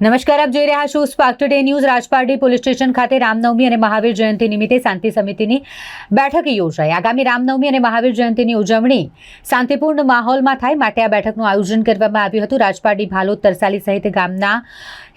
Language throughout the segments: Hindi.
નમસ્કાર, આપ જોઈ રહ્યા છો Spark Today news Rajpardi police station ખાતે રામનવમી અને મહાવીર જયંતિ નિમિત્તે શાંતિ સમિતિની બેઠક યોજાઈ. આગામી રામનવમી અને મહાવીર જયંતિની ઉજવણી શાંતિપૂર્ણ માહોલમાં થાય માટે આ બેઠકનું આયોજન કરવામાં આવ્યું હતું. રાજપારડી ભાલોદ તરસાલી સહિત ગામના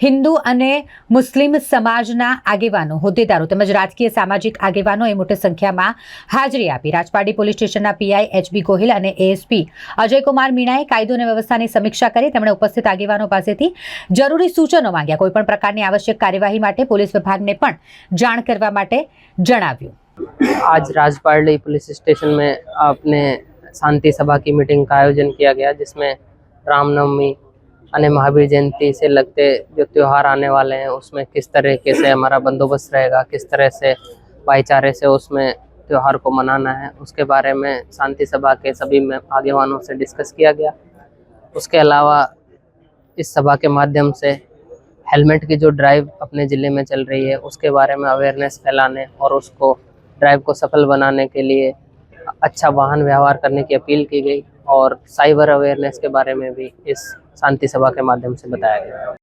હિન્દુ અને મુસ્લિમ સમાજના આગેવાનો, હોદ્દેદારો તેમજ રાજકીય સામાજિક આગેવાનોએ મોટી સંખ્યામાં હાજરી આપી. રાજપારડી પોલીસ સ્ટેશનના પીઆઈ એચબી ગોહિલ અને એએસપી અજયકુમાર મીણાએ કાયદો અને વ્યવસ્થાની સમીક્ષા કરી તેમણે ઉપસ્થિત આગેવાનો પાસેથી જરૂરી સૂચનો માંગ્યા કોઈપણ પ્રકારની આવશ્યક કાર્યવાહી માટે પોલીસ વિભાગને પણ જાણ કરવા માટે જણાવ્યું आज राजपारडी पुलिस स्टेशन में अपने शांति सभा की मीटिंग का आयोजन किया गया जिसमें रामनवमी અને महावीर जयंती से लगते जो त्यौहार आने वाले हैं उसमें किस तरीके से हमारा बंदोबस्त रहेगा किस तरह से भाईचारे से उसमें त्यौहार को मनाना है उसके बारे में शांति सभा के सभी में आगेवानों से डिस्कस किया गया उसके अलावा इस सभा के माध्यम से हेलमेट की जो ड्राइव अपने ज़िले में चल रही है, उसके बारे में अवेयरनेस फैलाने और उसको ड्राइव को सफल बनाने के लिए अच्छा वाहन व्यवहार करने की अपील की गई और साइबर अवेयरनेस के बारे में भी इस शांति सभा के माध्यम से बताया गया।